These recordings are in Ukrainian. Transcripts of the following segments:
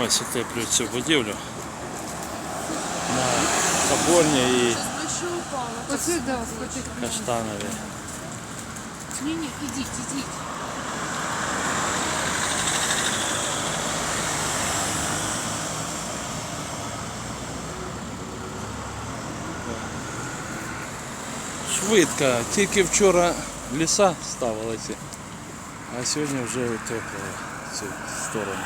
Ось утеплюють цю будівлю на Соборній і Больше упала. Оце да, спочатку. Каштанові. Не-не, идите, идите. Швидко. Тільки вчора ліса ставили ці, а сьогодні вже утеплили цю сторону.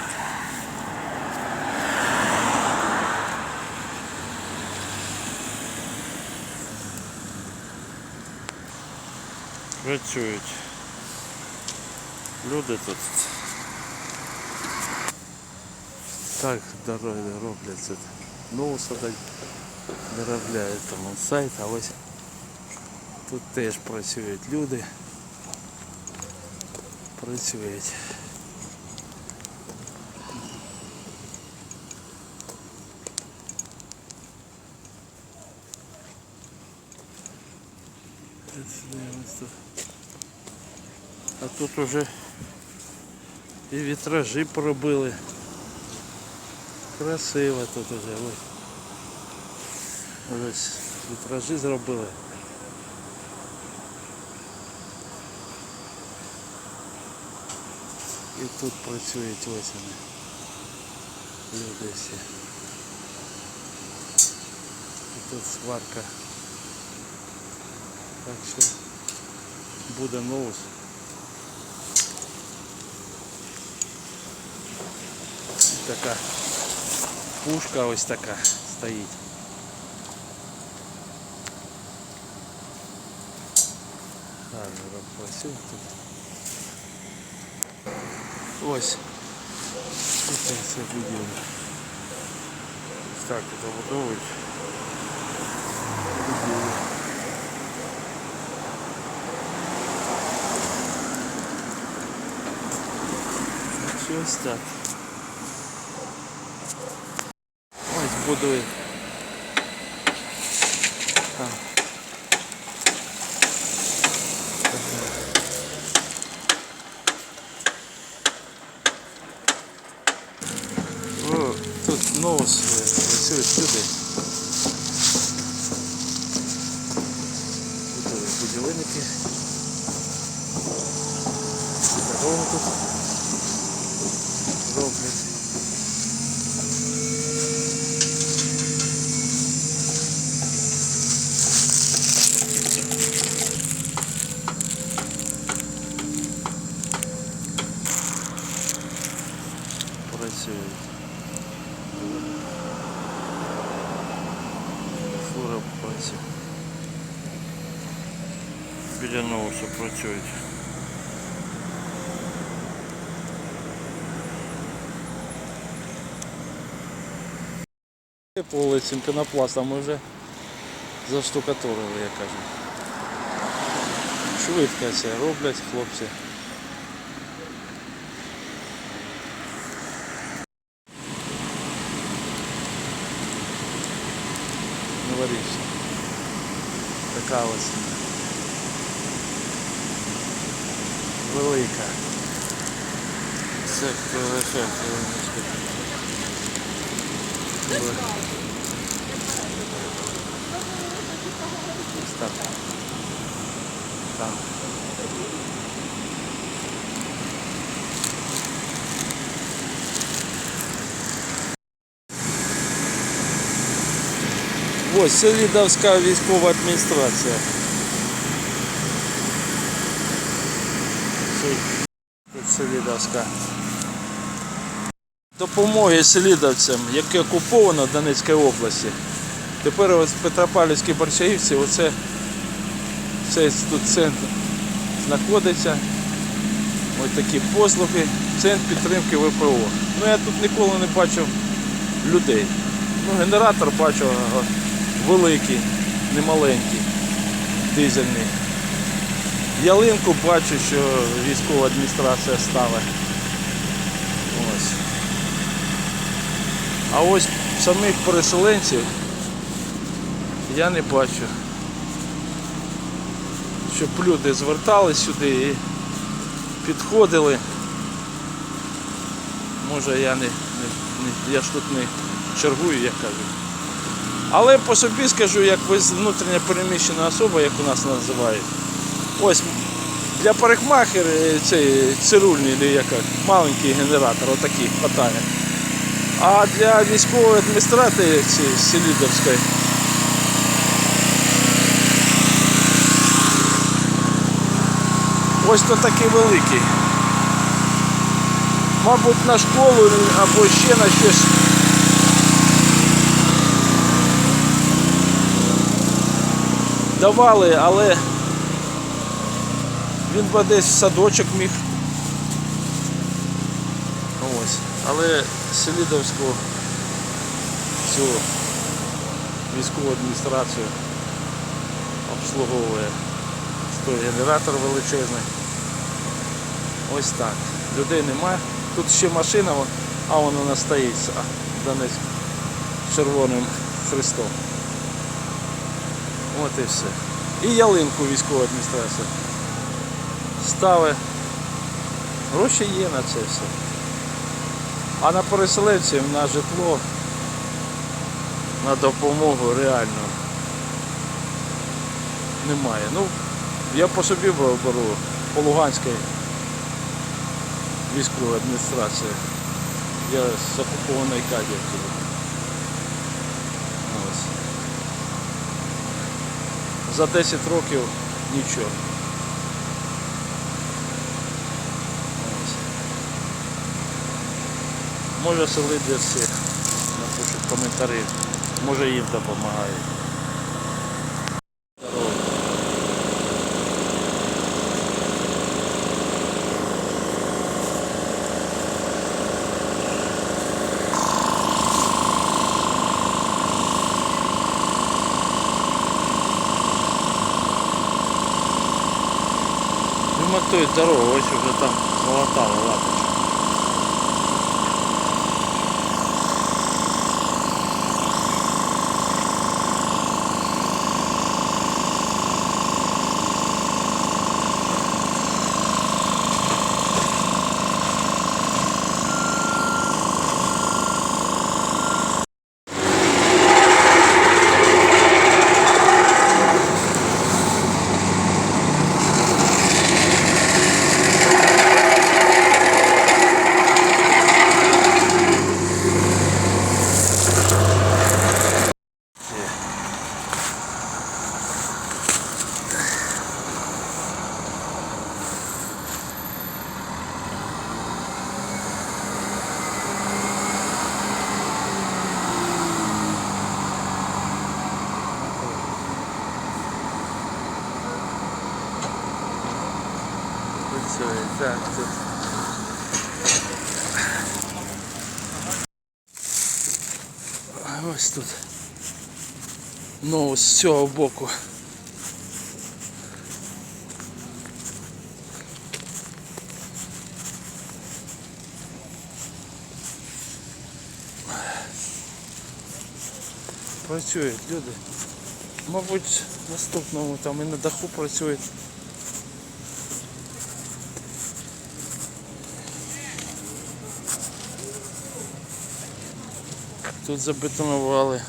Працюють. Люди тут так дороги роблять це. Ноуса так доробляють там сайт, а ось Тут теж працюють люди. Працюють. Ось тут. А тут уже і вітражі пробили. Красиво тут уже. Ось. Ось вітражі зробили. І тут працюють ось вони. Люди всі. І тут сварка. Так що буде новус. Така пушка ось така стоїть. Гарно працює тут. Ось. Тут це будівля. Ось так тут обудовують. Будівлю. Ось так. будує. О, тут новос працює сюди. Будують будівельники. Загалом тут. Біля новосу працюють. По вулицям пінопласта ми вже заштукатурили, я кажу. Швидко це роблять хлопці. Новорічна. Така ось. Велика. Це лише хвилиночку. Ось так. Там. Ось Селідовська військова адміністрація. Селідовська. Допомоги селідовцям, яке окуповано в Донецькій області. Тепер ось в Петропавлівській Борчаївці оце цей тут центр знаходиться. Ось такі послуги, центр підтримки ВПО. Ну я тут ніколи не бачив людей. Ну, генератор бачу великий, не маленький, дизельний. Ялинку бачу, що військова адміністрація ставить. Ось. А ось самих переселенців я не бачу. Щоб люди звертались сюди і підходили. Може я не, не, я ж тут не чергую, як кажуть. Але по собі скажу, як ви внутрішньо переміщена особа, як у нас називають. Ось для парикмахера цей цирульний, или як, маленький генератор, отакий хватає. А для військової адміністрації цієї Селідовської ось то такий великий. Мабуть, на школу або ще на щось. Давали, але він би десь в садочок міг. Ось. Але Селідовську цю військову адміністрацію обслуговує той генератор величезний. Ось так. Людей немає. Тут ще машина, а вона вона стоїть, з червоним хрестом. От і все. І ялинку військова адміністрація. Стави. Гроші є на це все. А на переселенців, на житло, на допомогу реально немає. Ну, я по собі беру по Луганській військовій адміністрації. Я з окупованої Кадівки. За 10 років нічого. Ось. Може селити для всіх. Напишуть коментарі. Може їм допомагають. Ремонтують дорогу, ось вже там золотали лапочка. Тут. А Ось тут. Ну, ось з боку. Працюють люди. Мабуть, наступному там і на даху працюють. Тут забетонували